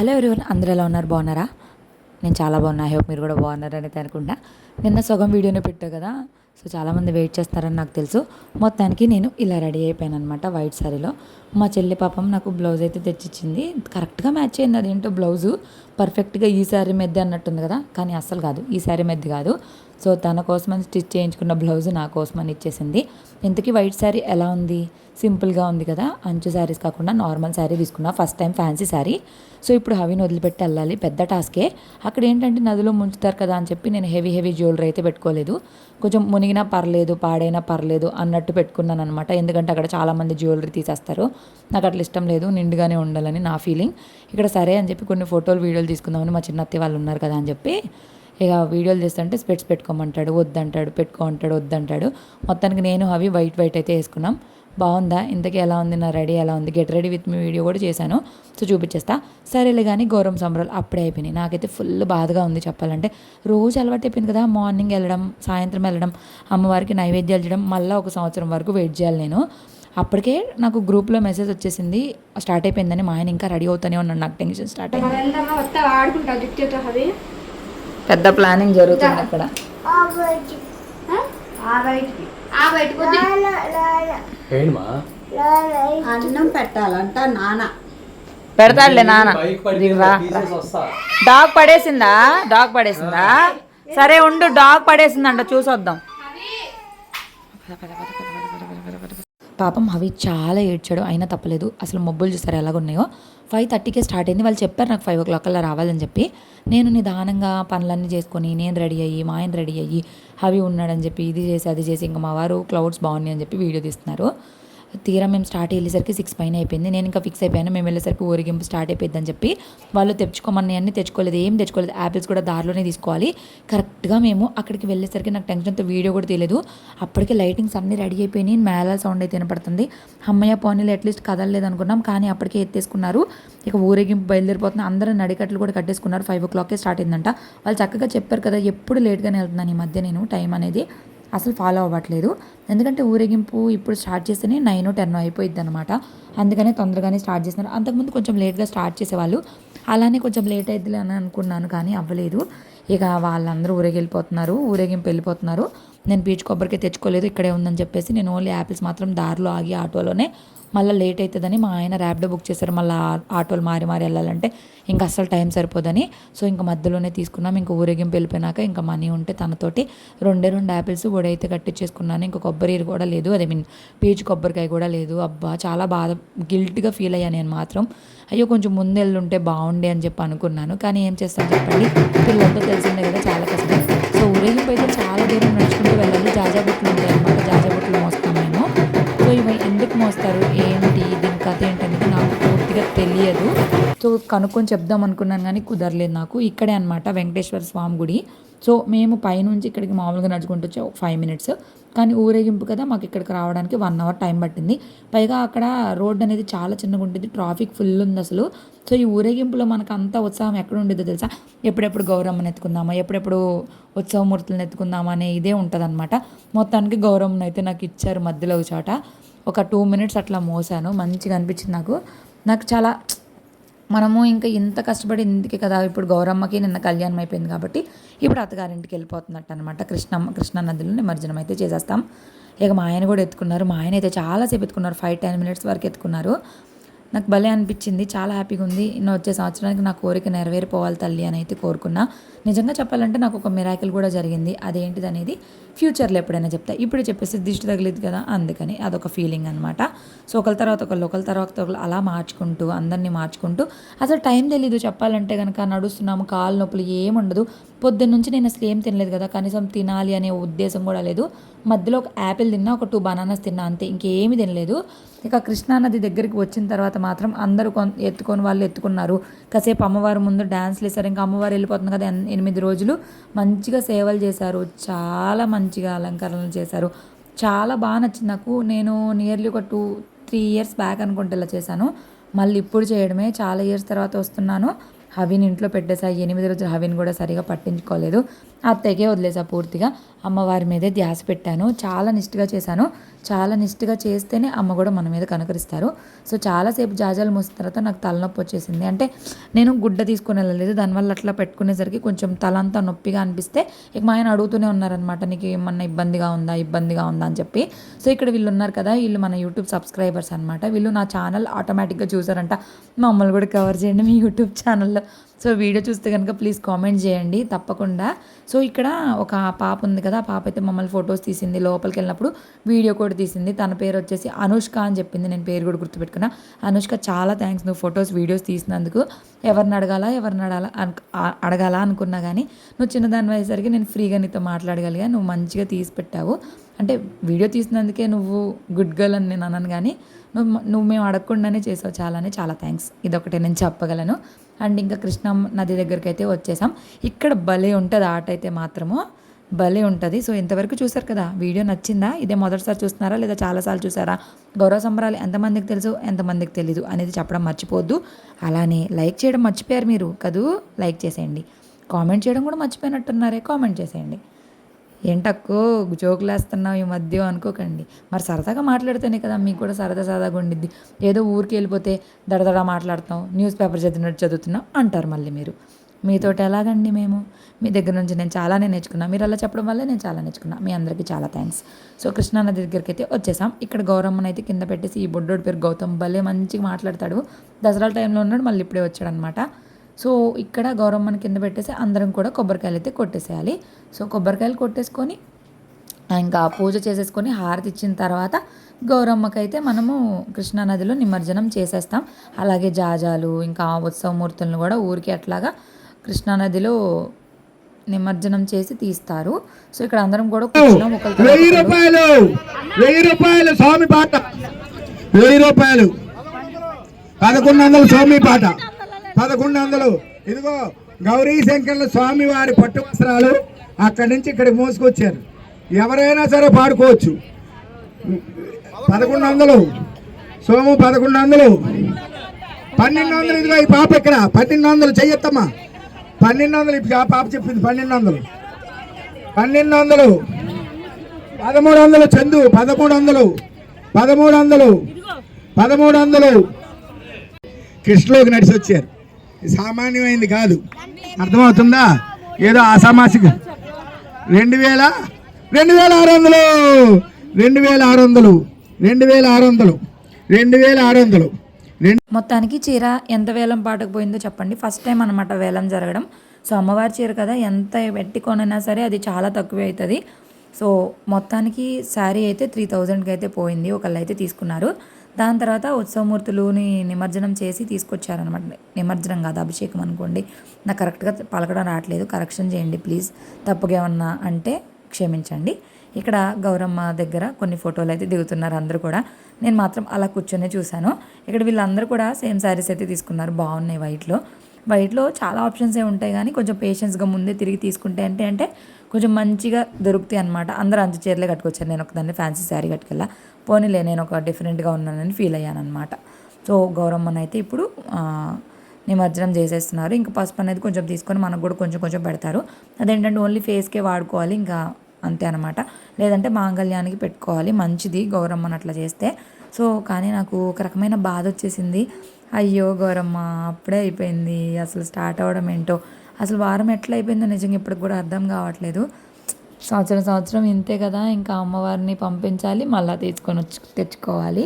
Hello everyone అందరూ ఎలా ఉన్నారు? బాగున్నారా? నేను చాలా బాగున్నా. ఐ హోప్ మీరు కూడా బాగున్నారని అనుకుంటా నిన్న సగం వీడియోనే పెట్టావు కదా సో చాలామంది వెయిట్ చేస్తారని నాకు తెలుసు. మొత్తానికి నేను ఇలా రెడీ అయిపోయాను అనమాట వైట్ శారీలో మా చెల్లి పాపం నాకు బ్లౌజ్ అయితే తెచ్చిచ్చింది. కరెక్ట్గా మ్యాచ్ అయింది. అదేంటో బ్లౌజు. పర్ఫెక్ట్గా ఈ శారీ మెద్ది అన్నట్టుంది కదా. కానీ అస్సలు కాదు. ఈ శారీ మెద్ది కాదు. సో తన కోసమని స్టిచ్ చేయించుకున్న బ్లౌజ్ నా కోసమని ఇచ్చేసింది. ఇంతకీ వైట్ శారీ ఎలా ఉంది? సింపుల్గా ఉంది కదా. అంచు శారీస్ కాకుండా నార్మల్ శారీ తీసుకున్నా. First time fancy sari. So ఇప్పుడు హవిని వదిలిపెట్టి వెళ్ళాలి. పెద్ద టాస్కే. అక్కడ ఏంటంటే నదిలో ముంచుతారు కదా అని చెప్పి నేను హెవీ హెవీ జ్యువెలరీ అయితే పెట్టుకోలేదు. కొంచెం మునిగినా పర్లేదు పాడైనా పర్లేదు అన్నట్టు పెట్టుకున్నాను అనమాట ఎందుకంటే అక్కడ చాలామంది జ్యువెలరీ తీసేస్తారు. నాకు అట్లా ఇష్టం లేదు. నిండుగానే ఉండాలని నా ఫీలింగ్. ఇక్కడ సరే అని చెప్పి కొన్ని ఫోటోలు వీడియోలు తీసుకుందామని మా చిన్న అత్తయ్య వాళ్ళు ఉన్నారు కదా అని చెప్పి ఇక వీడియోలు చేస్తుంటే స్పెట్స్ పెట్టుకోమంటాడు వద్దంటాడు పెట్టుకో అంటాడు వద్దంటాడు. మొత్తానికి నేను అవి వైట్ వైట్ అయితే వేసుకున్నాం. బాగుందా? ఇంతకీ ఎలా ఉంది? నా రెడీ ఎలా ఉంది? Get ready with me video కూడా చేశాను. సో చూపించేస్తా. సరేలే కానీ గౌరవం సంబరాలు అప్పుడే అయిపోయినాయి. నాకైతే ఫుల్ బాధగా ఉంది చెప్పాలంటే. రోజు అలవాటు అయిపోయింది కదా మార్నింగ్ వెళ్ళడం సాయంత్రం వెళ్ళడం అమ్మవారికి నైవేద్యాలు చేయడం మళ్ళీ ఒక సంవత్సరం వరకు వెయిట్ చేయాలి నేను. అప్పటికే నాకు గ్రూప్లో మెసేజ్ వచ్చేసింది స్టార్ట్ అయిపోయిందని మా ఆయన ఇంకా రెడీ అవుతూనే ఉన్నాడు. నాకు టెన్షన్ స్టార్ట్ అయింది. పెద్ద ప్లానింగ్ జరుగుతుంది అక్కడ. అన్నం పెట్టాలంట నాన్న. పెడతాడులే నాన్న. డాగ్ పడేసిందా? డాగ్ పడేసిందా? సరే ఉండు డాగ్ పడేసిందంట చూసొద్దాం. పాపం అవి చాలా ఏడ్చాడు అయినా తప్పలేదు. అసలు మబ్బులు చూసారు ఎలాగున్నాయో? ఫైవ్ థర్టీకే స్టార్ట్ అయింది. వాళ్ళు చెప్పారు నాకు ఫైవ్ ఓ క్లాక్ అలా రావాలని చెప్పి. నేను నిదానంగా పనులన్నీ చేసుకొని నేను రెడీ అయ్యి మా ఆయన రెడీ అయ్యి అవి ఉన్నాడని చెప్పి ఇది చేసి అది చేసి ఇంకా మా వారు క్లౌడ్స్ బాగున్నాయి అని చెప్పి వీడియో తీస్తున్నారు. తీరా మేము స్టార్ట్ వెళ్ళేసరికి సిక్స్ పైన అయిపోయింది. నేను ఇంకా ఫిక్స్ అయిపోయాను మేము వెళ్ళేసరికి ఊరిగింపు స్టార్ట్ అయిపోయిందని చెప్పి వాళ్ళు తెచ్చుకోమని అన్ని తెచ్చుకోలేదు ఏం తెచ్చుకోలేదు యాపిల్స్ కూడా దారిలోనే తీసుకోవాలి. కరెక్ట్గా మేము అక్కడికి వెళ్ళేసరికి నాకు టెన్షన్తో వీడియో కూడా తెలియదు అప్పటికే లైటింగ్స్ అన్నీ రెడీ అయిపోయినాయి మేళాల సౌండ్ అయితే వినపడుతుంది. అమ్మయ్య పోనీలు అట్లీస్ట్ కదలలేదు అనుకున్నాం కానీ అప్పటికే ఎత్తేసుకున్నారు. ఇక ఊరేగింపు బయలుదేరిపోతుంది అందరూ నడికట్లు కూడా కట్టేసుకున్నారు. ఫైవ్ ఓ క్లాక్కే స్టార్ట్ అయిందంట. వాళ్ళు చక్కగా చెప్పారు కదా ఎప్పుడు లేట్గానే వెళ్తున్నాను ఈ మధ్య నేను టైం అనేది. అసలు ఫాలో అవ్వట్లేదు. ఎందుకంటే ఊరేగింపు ఇప్పుడు స్టార్ట్ చేస్తేనే నైన్ టెన్ అయిపోయింది అనమాట అందుకనే తొందరగానే స్టార్ట్ చేస్తున్నారు. అంతకుముందు కొంచెం లేట్గా స్టార్ట్ చేసేవాళ్ళు. అలానే కొంచెం లేట్ అవుతుంది అని అనుకున్నాను కానీ అవ్వలేదు. ఇక వాళ్ళందరూ ఊరేగి వెళ్ళిపోతున్నారు ఊరేగింపు వెళ్ళిపోతున్నారు. నేను పీచు కొబ్బరికాయ తెచ్చుకోలేదు ఇక్కడే ఉందని చెప్పేసి నేను ఓన్లీ యాపిల్స్ మాత్రం దారిలో ఆగి ఆటోలోనే మళ్ళీ లేట్ అవుతుందని మా ఆయన ర్యాప్డో బుక్ చేశారు మళ్ళీ ఆటోలు మారి మారి వెళ్ళాలంటే ఇంకా అస్సలు టైం సరిపోదని. సో ఇంకా మధ్యలోనే తీసుకున్నాం. ఇంకా ఊరేగింపు వెళ్ళిపోయినాక ఇంకా మనీ ఉంటే తనతోటి రెండే రెండు యాపిల్స్ కూడా అయితే కట్టించేసుకున్నాను ఇంకా కొబ్బరి కూడా లేదు. అదే మీన్ పీచు కొబ్బరికాయ కూడా లేదు. అబ్బా చాలా బాధ గిల్ట్గా ఫీల్ అయ్యాను నేను మాత్రం. అయ్యో కొంచెం ముందు వెళ్ళుంటే బాగుండే అని చెప్పి అనుకున్నాను. కానీ ఏం చేస్తాను చెప్పండి? పిల్లలతో తెలిసిందే కదా చాలా కష్టం. సో ఊరేగింపు అయితే చాలా దూరం నడుచుకుంటూ వెళ్ళాలి జాజాబుట్లు ఉంటాయి అనమాట జాజాబుట్లు మోస్తాం మేము. సో ఇవి ఎందుకు మోస్తారు? ఏంటి? దీని కథ ఏంటనేది నాకు పూర్తిగా తెలియదు. సో కనుక్కొని చెప్దాం అనుకున్నాను కానీ కుదరలేదు నాకు. ఇక్కడే అనమాట వెంకటేశ్వర స్వామి గుడి. సో మేము పైనుంచి ఇక్కడికి మామూలుగా నడుచుకుంటూ వచ్చే ఫైవ్ మినిట్స్ కానీ ఊరేగింపు కదా మాకు ఇక్కడికి రావడానికి వన్ అవర్ టైం పట్టింది. పైగా అక్కడ రోడ్ అనేది చాలా చిన్నగా ఉంటుంది ట్రాఫిక్ ఫుల్ ఉంది అసలు. సో ఈ ఊరేగింపులో మనకు అంత ఉత్సాహం ఎక్కడ ఉండేదో తెలుసా? ఎప్పుడెప్పుడు గౌరమ్మని ఎత్తుకుందామా ఎప్పుడెప్పుడు ఉత్సవమూర్తులను ఎత్తుకుందామా అనే ఇదే ఉంటుంది మొత్తానికి గౌరమ్మను అయితే నాకు ఇచ్చారు మధ్యలో ఒక చోట. ఒక టూ మినిట్స్ అట్లా మోసాను మంచిగా అనిపించింది నాకు. నాకు చాలా మనము ఇంకా ఇంత కష్టపడి ఇందుకే కదా ఇప్పుడు గౌరమ్మకి నిన్న కళ్యాణం అయిపోయింది కాబట్టి ఇప్పుడు అత్తగారింటికి వెళ్ళిపోతున్నట్టు అనమాట కృష్ణమ్మ కృష్ణా నదిలో నిమజ్జనం అయితే చేసేస్తాం. ఇక మా ఆయన కూడా ఎత్తుకున్నారు. మా ఆయన అయితే చాలాసేపు ఎత్తుకున్నారు. ఫైవ్ టెన్ మినిట్స్ వరకు ఎత్తుకున్నారు. నాకు భలే అనిపించింది. చాలా హ్యాపీగా ఉంది. నేను వచ్చే సంవత్సరానికి నా కోరిక నెరవేరిపోవాలి తల్లి అని అయితే కోరుకున్నా. నిజంగా చెప్పాలంటే నాకు ఒక మిరాకిల్ కూడా జరిగింది. అదేంటిది అనేది ఫ్యూచర్లో ఎప్పుడైనా చెప్తా. ఇప్పుడు చెప్పేసి దిష్టి తగిలింది కదా అందుకని అదొక ఫీలింగ్ అనమాట సో ఒకరి తర్వాత ఒకళ్ళు ఒకరి తర్వాత ఒకళ్ళు అలా మార్చుకుంటూ అందరినీ మార్చుకుంటూ అసలు టైం తెలీదు చెప్పాలంటే కనుక నడుస్తున్నాము కాలు నొప్పులు ఏముండదు పొద్దున్న నుంచి నేను అసలు ఏం తినలేదు కదా కనీసం తినాలి అనే ఉద్దేశం కూడా లేదు. మధ్యలో ఒక యాపిల్ తిన్నా ఒక టూ బనానాస్ తిన్నా అంతే ఇంకేమీ తినలేదు. ఇక కృష్ణానది దగ్గరికి వచ్చిన తర్వాత మాత్రం అందరూ కొ ఎత్తుకొని వాళ్ళు ఎత్తుకున్నారు. కాసేపు అమ్మవారి ముందు డ్యాన్స్లు వేశారు ఇంకా అమ్మవారు వెళ్ళిపోతుంది కదా ఎనిమిది రోజులు. మంచిగా సేవలు చేశారు. చాలా మంచి మంచిగా అలంకరణలు చేశారు. చాలా బాగా నచ్చింది. నాకు నేను నియర్లీ ఒక టూ త్రీ ఇయర్స్ బ్యాక్ అనుకుంటే ఇలా చేశాను. మళ్ళీ ఇప్పుడు చేయడమే. చాలా ఇయర్స్ తర్వాత వస్తున్నాను. హవిని ఇంట్లో పెట్టేసా ఎనిమిది రోజులు హవిని కూడా సరిగా పట్టించుకోలేదు. అత్తయ్యకే వదిలేసా పూర్తిగా. అమ్మవారి మీదే ధ్యాస పెట్టాను. చాలా నిష్ఠగా చేశాను. చాలా నిష్ఠగా చేస్తేనే అమ్మ కూడా మన మీద కనుకరిస్తారు. సో చాలాసేపు జాజాలు మూసిన తర్వాత నాకు తలనొప్పి వచ్చేసింది. అంటే నేను గుడ్డ తీసుకుని వెళ్ళలేదు. దానివల్ల అట్లా పెట్టుకునేసరికి కొంచెం తల అంతా నొప్పిగా అనిపిస్తే ఇక మా ఆయన అడుగుతూనే ఉన్నారనమాట నీకు ఏమన్నా ఇబ్బందిగా ఉందా? ఇబ్బందిగా ఉందా? అని చెప్పి. సో ఇక్కడ వీళ్ళు ఉన్నారు కదా వీళ్ళు మన యూట్యూబ్ సబ్స్క్రైబర్స్ అనమాట వీళ్ళు నా ఛానల్ ఆటోమేటిక్గా చూసారంట. మమ్మల్ని కూడా కవర్ చేయండి మీ యూట్యూబ్ ఛానల్లో. సో వీడియో చూస్తే కనుక ప్లీజ్ కామెంట్ చేయండి తప్పకుండా. సో ఇక్కడ ఒక పాప ఉంది కదా పాప అయితే మమ్మల్ని ఫొటోస్ తీసింది లోపలికి వెళ్ళినప్పుడు వీడియో కూడా తీసింది. తన పేరు వచ్చేసి అనుష్క అని చెప్పింది నేను పేరు కూడా గుర్తుపెట్టుకున్నా. అనుష్క చాలా థ్యాంక్స్ నువ్వు ఫొటోస్ వీడియోస్ తీసినందుకు. ఎవరిని అడగాలా ఎవరిని అడగాల అడగాల అడగాలా అనుకున్నా కానీ నువ్వు చిన్నదాని అయ్యేసరికి నేను ఫ్రీగా నీతో మాట్లాడగలిగా నువ్వు మంచిగా తీసి పెట్టావు. అంటే వీడియో తీసినందుకే నువ్వు గుడ్ గర్ల్ అని నేను అన్నాను కానీ నువ్వు నువ్వు మేము అడగకుండానే చేసావు చాలానే. చాలా థ్యాంక్స్ ఇదొకటే నేను చెప్పగలను. అండ్ ఇంకా కృష్ణా నది దగ్గరికి అయితే వచ్చేసాం. ఇక్కడ భలే ఉంటుంది ఆట అయితే మాత్రము. భలే ఉంటుంది. సో ఇంతవరకు చూసారు కదా వీడియో నచ్చిందా? ఇదే మొదటిసారి చూస్తున్నారా? లేదా చాలాసార్లు చూసారా? గౌరవ సంబరాలు ఎంతమందికి తెలుసు ఎంతమందికి తెలీదు అనేది చెప్పడం మర్చిపోద్దు అలానే లైక్ చేయడం మర్చిపోయారు మీరు కదూ? లైక్ చేసేయండి. కామెంట్ చేయడం కూడా మర్చిపోయినట్టున్నారే కామెంట్ చేసేయండి. ఏంటక్కో జోకులు వేస్తున్నావు ఈ మధ్య అనుకోకండి. మరి సరదాగా మాట్లాడితేనే కదా మీకు కూడా సరదా సరదాగా ఉండిద్ది. ఏదో ఊరికి వెళ్ళిపోతే దడదడా మాట్లాడతాం న్యూస్ పేపర్ చదివినట్టు చదువుతున్నాం అంటారు మళ్ళీ మీరు. మీతోటి ఎలాగండి మేము? మీ దగ్గర నుంచి నేను చాలానే నేర్చుకున్నా. మీరు అలా చెప్పడం వల్లే నేను చాలా నేర్చుకున్నా. మీ అందరికీ చాలా థ్యాంక్స్ సో కృష్ణానది దగ్గరికి అయితే వచ్చేసాం. ఇక్కడ గౌరమ్మని అయితే కింద పెట్టేసి ఈ బొడ్డోడి పేరు గౌతమ్ భలే మంచిగా మాట్లాడతాడు. దసరా టైంలో ఉన్నాడు మళ్ళీ ఇప్పుడే వచ్చాడనమాట సో ఇక్కడ గౌరమ్మని కింద పెట్టేసి అందరం కూడా కొబ్బరికాయలు అయితే కొట్టేసేయాలి. సో కొబ్బరికాయలు కొట్టేసుకొని ఇంకా పూజ చేసేసుకొని హారతి ఇచ్చిన తర్వాత గౌరమ్మకైతే మనము కృష్ణానదిలో నిమజ్జనం చేసేస్తాం. అలాగే జాజాలు ఇంకా ఉత్సవమూర్తులను కూడా ఊరికి అట్లాగా కృష్ణానదిలో నిమజ్జనం చేసి తీస్తారు. సో ఇక్కడ అందరం కూడా కూర్చున్నాం తర్వాత వెయ్యి. రూపాయలు వెయ్యి రూపాయలు స్వామి పాట. వెయ్యి రూపాయలు. పదకొండు వందలు స్వామి పాట. పదకొండు వందలు. ఇదిగో గౌరీ శంకర్ల స్వామి వారి పట్టు వస్త్రాలు అక్కడి నుంచి ఇక్కడ మోసుకొచ్చారు. ఎవరైనా సరే పాడుకోవచ్చు. పదకొండు వందలు. సోము పదకొండు వందలు. పన్నెండు వందలు ఇదిగో ఈ పాప ఇక్కడ. పన్నెండు వందలు చెయ్యొత్తమ్మా. పన్నెండు వందలు ఇప్పుడు ఆ పాప చెప్పింది పన్నెండు వందలు. పన్నెండు వందలు. పదమూడు వందలు చందు. పదమూడు వందలు. పదమూడు వందలు. పదమూడు వందలు. కృష్ణలోకి నడిచి వచ్చారు సామాన్యమైంది కాదు. అర్థమవుతుందా? ఏదో అసామాసిక. రెండు వేల రెండు వేల ఆరు వందలు. రెండు వేల ఆరు వందలు. రెండు వేల ఆరు వందలు. రెండు వేల ఆరు వందలు. రెండు మొత్తానికి చీర ఎంత వేలం పాటకు పోయిందో చెప్పండి. ఫస్ట్ టైం అనమాట వేలం జరగడం. సో అమ్మవారి చీర కదా ఎంత పెట్టి కొనైనా సరే అది చాలా తక్కువే అవుతుంది. సో మొత్తానికి శారీ అయితే త్రీ థౌజండ్కి అయితే పోయింది. ఒకళ్ళు అయితే తీసుకున్నారు. దాని తర్వాత ఉత్సవమూర్తులుని నిమజ్జనం చేసి తీసుకొచ్చారనమాట నిమజ్జనం కాదు అభిషేకం అనుకోండి. నాకు కరెక్ట్గా పలకడం రావట్లేదు. కరెక్షన్ చేయండి ప్లీజ్ తప్పుగా ఏమన్నా అంటే క్షమించండి. ఇక్కడ గౌరమ్మ దగ్గర కొన్ని ఫోటోలు అయితే దిగుతున్నారు అందరూ కూడా. నేను మాత్రం అలా కూర్చొని చూశాను. ఇక్కడ వీళ్ళందరూ కూడా సేమ్ శారీస్ అయితే తీసుకున్నారు. బాగున్నాయి వైట్లో వైట్లో చాలా ఆప్షన్స్ ఏ ఉంటాయి కానీ కొంచెం పేషెన్స్గా ముందే తిరిగి తీసుకుంటే అంటే అంటే కొంచెం మంచిగా దొరుకుతాయి అనమాట అందరూ అంచు చీరలే కట్టుకొచ్చారు. నేను ఒకదాన్ని ఫ్యాన్సీ శారీ కట్టుకెళ్ళా. పోనీలే నేను ఒక డిఫరెంట్గా ఉన్నానని ఫీల్ అయ్యాను అనమాట సో గౌరమ్మను అయితే ఇప్పుడు నిమజ్జనం చేసేస్తున్నారు. ఇంకా పసుపు అనేది కొంచెం తీసుకొని మనకు కూడా కొంచెం కొంచెం పెడతారు. అదేంటంటే ఓన్లీ ఫేస్కే వాడుకోవాలి ఇంకా అంతే అనమాట లేదంటే మాంగళ్యానికి పెట్టుకోవాలి మంచిది గౌరమ్మను అట్లా చేస్తే. సో కానీ నాకు ఒక రకమైన బాధ వచ్చేసింది. అయ్యో గౌరమ్మ అప్పుడే అయిపోయింది. అసలు స్టార్ట్ అవ్వడం ఏంటో? అసలు వారం ఎట్లా అయిపోయిందో నిజంగా ఇప్పటికి కూడా అర్థం కావట్లేదు. సంవత్సరం సంవత్సరం ఇంతే కదా ఇంకా అమ్మవారిని పంపించాలి మళ్ళీ తీసుకొని వచ్చి తెచ్చుకోవాలి.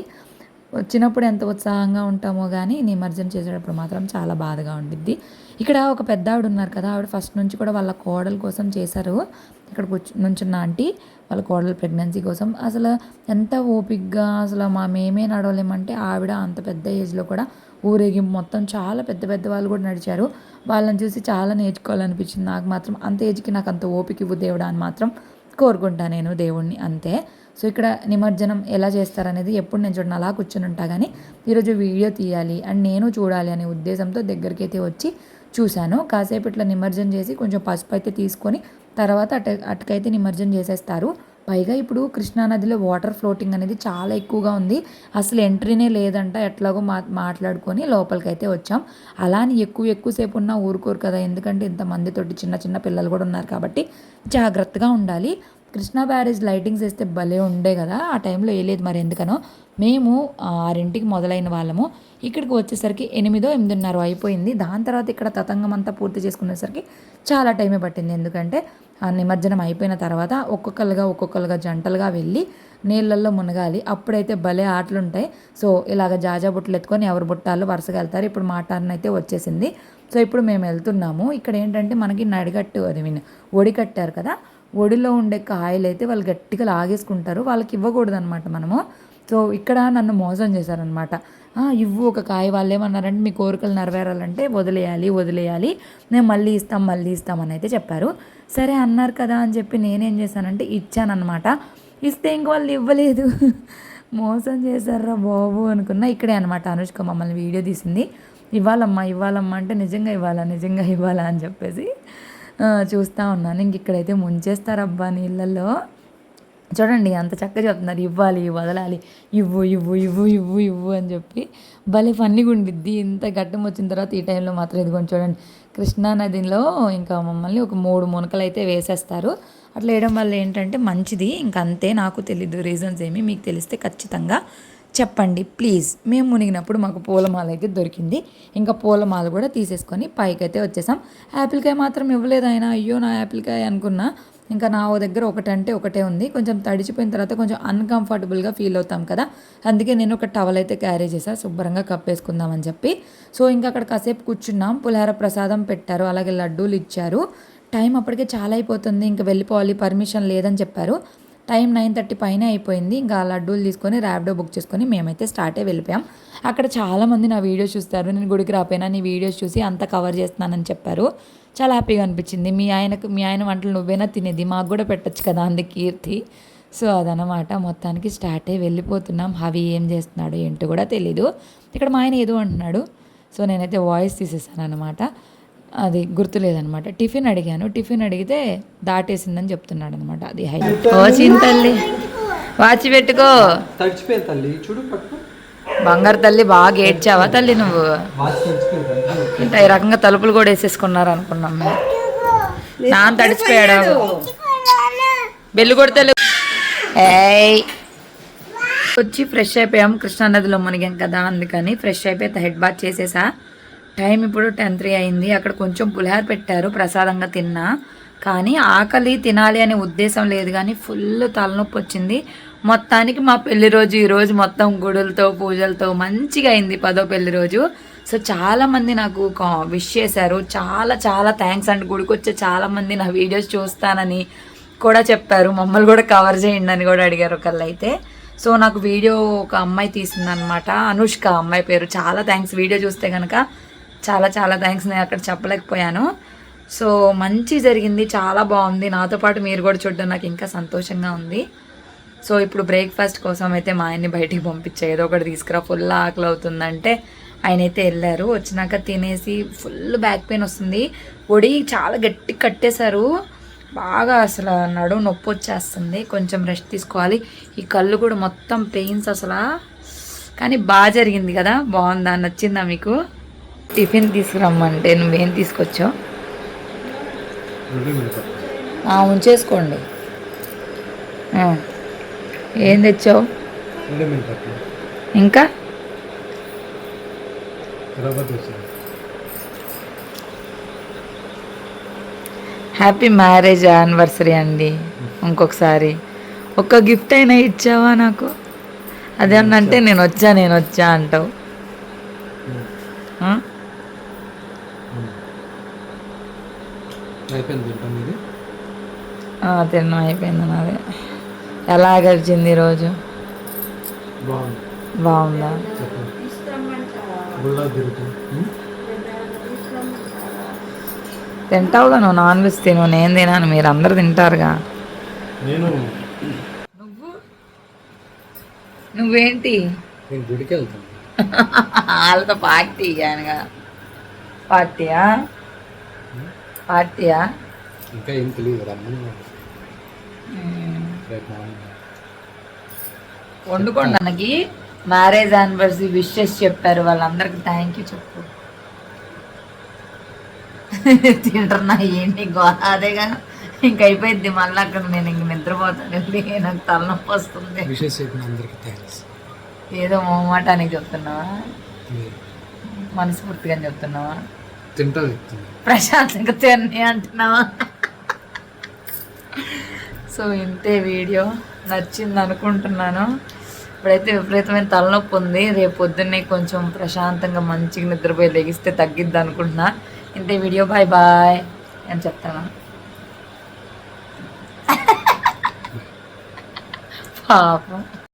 వచ్చినప్పుడు ఎంత ఉత్సాహంగా ఉంటామో కానీ నిమజ్జనం చేసేటప్పుడు మాత్రం చాలా బాధగా ఉండిద్ది. ఇక్కడ ఒక పెద్ద ఆవిడ ఉన్నారు కదా ఆవిడ ఫస్ట్ నుంచి కూడా వాళ్ళ కోడల కోసం చేశారు. ఇక్కడ నుంచున్న ఆంటీ వాళ్ళ కోడల ప్రెగ్నెన్సీ కోసం. అసలు ఎంత ఓపిక్గా అసలు మా మేమే నడవలేమంటే ఆవిడ అంత పెద్ద ఏజ్లో కూడా ఊరేగింపు మొత్తం చాలా పెద్ద పెద్ద వాళ్ళు కూడా నడిచారు. వాళ్ళని చూసి చాలా నేర్చుకోవాలనిపించింది. నాకు మాత్రం అంత ఏజ్కి నాకు అంత ఓపిక ఇవ్వు దేవుడా అని మాత్రం కోరుకుంటా నేను దేవుణ్ణి అంతే. సో ఇక్కడ నిమజ్జనం ఎలా చేస్తారనేది ఎప్పుడు నేను చూడండి అలా కూర్చొని ఉంటా. కానీ ఈరోజు వీడియో తీయాలి అండ్ నేను చూడాలి అనే ఉద్దేశంతో దగ్గరికి అయితే వచ్చి చూశాను. కాసేపు ఇట్లా నిమజ్జనం చేసి కొంచెం పసుపు అయితే తీసుకొని తర్వాత అటు అటుకైతే నిమజ్జనం చేసేస్తారు. పైగా ఇప్పుడు కృష్ణానదిలో వాటర్ ఫ్లోటింగ్ అనేది చాలా ఎక్కువగా ఉంది. అసలు ఎంట్రీనే లేదంట ఎట్లాగో మా మాట్లాడుకొని లోపలికైతే వచ్చాం. అలా అని ఎక్కువ ఎక్కువసేపు ఉన్నా ఊరుకోరు కదా ఎందుకంటే ఇంతమందితోటి చిన్న చిన్న పిల్లలు కూడా ఉన్నారు కాబట్టి జాగ్రత్తగా ఉండాలి. కృష్ణా బ్యారేజ్ లైటింగ్స్ వేస్తే భలే ఉండే కదా ఆ టైంలో వేయలేదు మరి ఎందుకనో. మేము ఆరింటికి మొదలైన వాళ్ళము. ఇక్కడికి వచ్చేసరికి ఎనిమిదో ఎనిమిదిన్నర అయిపోయింది. దాని తర్వాత ఇక్కడ తతంగం అంతా పూర్తి చేసుకునేసరికి చాలా టైమే పట్టింది. ఎందుకంటే నిమజ్జనం అయిపోయిన తర్వాత ఒక్కొక్కరుగా ఒక్కొక్కరుగా జంటలుగా వెళ్ళి నీళ్ళల్లో మునగాలి. అప్పుడైతే భలే ఆటలు ఉంటాయి సో ఇలాగ జాజా బుట్టలు ఎత్తుకొని ఎవరు బుట్టాలు వరుసగా వెళ్తారు. ఇప్పుడు మా టర్న్ అయితే వచ్చేసింది. సో ఇప్పుడు మేము వెళ్తున్నాము. ఇక్కడ ఏంటంటే మనకి నడిగట్టు అది మీన్ ఒడి కట్టారు కదా. ఒడిలో ఉండే కాయలు అయితే వాళ్ళు గట్టిగా లాగేసుకుంటారు. వాళ్ళకి ఇవ్వకూడదు అనమాట మనము. సో ఇక్కడ నన్ను మోసం చేశారనమాట ఇవ్వు ఒక కాయ వాళ్ళు ఏమన్నారంటే మీ కోరికలు నెరవేరాలంటే వదిలేయాలి వదిలేయాలి. మేము మళ్ళీ ఇస్తాం మళ్ళీ ఇస్తామని అయితే చెప్పారు. సరే అన్నారు కదా అని చెప్పి నేనేం చేశానంటే ఇచ్చానమాట ఇస్తే ఇంక వాళ్ళు ఇవ్వలేదు. మోసం చేశారా బాబు అనుకున్నా ఇక్కడే అనమాట అనుష్క మమ్మల్ని వీడియో తీసింది. ఇవ్వాలమ్మా ఇవ్వాలమ్మా అంటే నిజంగా ఇవ్వాలా నిజంగా ఇవ్వాలా అని చెప్పేసి చూస్తూ ఉన్నాను. ఇంక ఇక్కడైతే ముంచేస్తారబ్బా నీళ్ళల్లో. చూడండి అంత చక్కగా చెప్తున్నారు. ఇవ్వాలి వదలాలి. ఇవ్వు ఇవ్వు ఇవ్వు ఇవ్వు ఇవ్వు అని చెప్పి భలే ఫన్నీగా ఉండిద్ది. ఇంత గట్టం వచ్చిన తర్వాత ఈ టైంలో మాత్రం ఇదిగోండి చూడండి. కృష్ణా నదిలో ఇంకా మమ్మల్ని ఒక మూడు మునకలు అయితే వేసేస్తారు. అట్లా వేయడం వల్ల ఏంటంటే మంచిది. ఇంక అంతే నాకు తెలీదు రీజన్స్ ఏమి. మీకు తెలిస్తే ఖచ్చితంగా చెప్పండి. ప్లీజ్ మేము మునిగినప్పుడు మాకు పూలమాల అయితే దొరికింది. ఇంకా పూలమాల కూడా తీసేసుకొని అయితే వచ్చేసాం. యాపిల్కాయ మాత్రం ఇవ్వలేదు ఆయన. అయ్యో నా యాపిల్కాయ అనుకున్నా. ఇంకా నా దగ్గర ఒకటంటే ఒకటే ఉంది. కొంచెం తడిచిపోయిన తర్వాత కొంచెం అన్కంఫర్టబుల్గా ఫీల్ అవుతాం కదా. అందుకే నేను ఒక టవల్ అయితే క్యారీ చేశాను శుభ్రంగా కప్పేసుకుందామని చెప్పి. సో ఇంకా అక్కడ కాసేపు కూర్చున్నాం. పులిహార ప్రసాదం పెట్టారు. అలాగే లడ్డూలు ఇచ్చారు. టైం అప్పటికే చాలా అయిపోతుంది. ఇంకా వెళ్ళిపోవాలి. పర్మిషన్ లేదని చెప్పారు. టైం నైన్ థర్టీ పైన అయిపోయింది. ఇంకా లడ్డూలు తీసుకొని ర్యాపిడో బుక్ చేసుకొని మేమైతే స్టార్ట్ అయ్యి వెళ్ళిపోయాం. అక్కడ చాలామంది నా వీడియోస్ చూస్తారు. నేను గుడికి రాపోయినా నీ వీడియోస్ చూసి అంతా కవర్ చేస్తున్నానని చెప్పారు. చాలా హ్యాపీగా అనిపించింది. మీ ఆయనకు మీ ఆయన వంటలు నువ్వైనా తినేది? మాకు కూడా పెట్టచ్చు కదా అంది కీర్తి. సో అదనమాట మొత్తానికి స్టార్ట్ అయ్యి వెళ్ళిపోతున్నాం. హవి ఏం చేస్తున్నాడు ఏంటో కూడా తెలీదు. ఇక్కడ మా ఆయన ఏదో అంటున్నాడు. సో నేనైతే వాయిస్ తీసేసాను అనమాట అది గుర్తులేదనమాట టిఫిన్ అడిగాను. టిఫిన్ అడిగితే దాటేసిందని చెప్తున్నాడు అనమాట అది హై. ఓ చింతల్లి. వాచి పెట్టుకో. తల్లి. చూడు బంగారు తల్లి బాగా ఏడ్చావా తల్లి నువ్వు? తల్లి. ఇంత ఈ రకంగా తలుపులు కూడా వేసేసుకున్నారు అనుకున్నాం మేము. నాన్న తడిచిపోయాడు? బెల్లు కొడితే ఏయ్. వచ్చి ఫ్రెష్ అయిపోయాం. కృష్ణానదిలో మునిగాం కదా అందుకని ఫ్రెష్ అయిపోయి హెడ్ బాత్ చేసేసా. టైం ఇప్పుడు టెన్ త్రీ అయింది. అక్కడ కొంచెం పులిహార పెట్టారు ప్రసాదంగా తిన్నా. కానీ ఆకలి తినాలి అనే ఉద్దేశం లేదు కానీ ఫుల్ తలనొప్పి వచ్చింది. మొత్తానికి మా పెళ్ళి రోజు ఈరోజు మొత్తం గుడులతో పూజలతో మంచిగా అయింది పదో పెళ్ళి రోజు. సో చాలామంది నాకు విష్ చేశారు. చాలా చాలా థ్యాంక్స్ అండ్. గుడికి వచ్చే చాలామంది నా వీడియోస్ చూస్తానని కూడా చెప్పారు. మమ్మల్ని కూడా కవర్ చేయండి అని కూడా అడిగారు ఒకళ్ళు అయితే సో నాకు వీడియో ఒక అమ్మాయి తీసిందనమాట అనుష్క అమ్మాయి పేరు. చాలా థ్యాంక్స్ వీడియో చూస్తే కనుక చాలా చాలా థ్యాంక్స్ నేను అక్కడ చెప్పలేకపోయాను. సో మంచి జరిగింది. చాలా బాగుంది. నాతో పాటు మీరు కూడా చూడడం నాకు ఇంకా సంతోషంగా ఉంది. సో ఇప్పుడు బ్రేక్ఫాస్ట్ కోసం అయితే మా ఆయన్ని బయటికి పంపించే ఏదో ఒకటి తీసుకురా. ఫుల్ ఆకలి అవుతుందంటే ఆయన అయితే వెళ్ళారు. వచ్చినాక తినేసి ఫుల్ బ్యాక్ పెయిన్ వస్తుంది. ఒడి చాలా గట్టి కట్టేశారు. బాగా అసలు నడు నొప్పి వచ్చేస్తుంది. కొంచెం రెస్ట్ తీసుకోవాలి. ఈ కళ్ళు కూడా మొత్తం పెయిన్స్ అసలు. కానీ బాగా జరిగింది కదా. బాగుందా? నచ్చిందా మీకు? టిఫిన్ తీసుకురమ్మంటే నువ్వేం తీసుకొచ్చావు? ఉంచేసుకోండి. ఏం తెచ్చావు? ఇంకా? హ్యాపీ మ్యారేజ్ యానివర్సరీ అండి ఇంకొకసారి. ఒక్క గిఫ్ట్ అయినా ఇచ్చావా నాకు? అదేమన్నంటే నేను వచ్చా నేను వచ్చా అంటావు. ఆ? అయిపోయింది నాది ఎలా గడిచింది ఈరోజు బాగుంది? తింటావుగా నువ్వు నాన్ వెజ్ తిను నేను తినాను మీరు అందరు తింటారుగా. నేను నువ్వు? నువ్వేంటి? గుడికి వెళ్తాను వాళ్ళతో పార్టీ పార్టీయా? పార్టీయా ఇంకా ఏం తెలియదు రమ్మని వండుకోండి మనకి మ్యారేజ్ యానివర్సరీ విషెస్ చెప్పారు వాళ్ళందరికి థ్యాంక్ యూ చెప్పు. తింటున్నా ఏంటి అదేగా ఇంక అయిపోయింది మళ్ళీ అక్కడ నేను ఇంక నిద్రపోతాను. వెళ్ళి నాకు తలనొప్పి వస్తుంది. విషెస్ చెప్పిన అందరికి థ్యాంక్స్ ఏదో మొహమాటానికి చెప్తున్నావా? మనస్ఫూర్తిగా చెప్తున్నావా? తింటా ప్రశాంతంగా తిని అంటున్నావా? సో ఇంతే వీడియో. నచ్చింది అనుకుంటున్నాను. ఇప్పుడైతే విపరీతమైన తలనొప్పి ఉంది. రేపు పొద్దున్నే కొంచెం ప్రశాంతంగా మంచిగా నిద్రపోయి లెగిస్తే తగ్గిద్ది అనుకుంటున్నా. ఇంతే వీడియో. బాయ్ బాయ్ అని చెప్తాను. పాపం.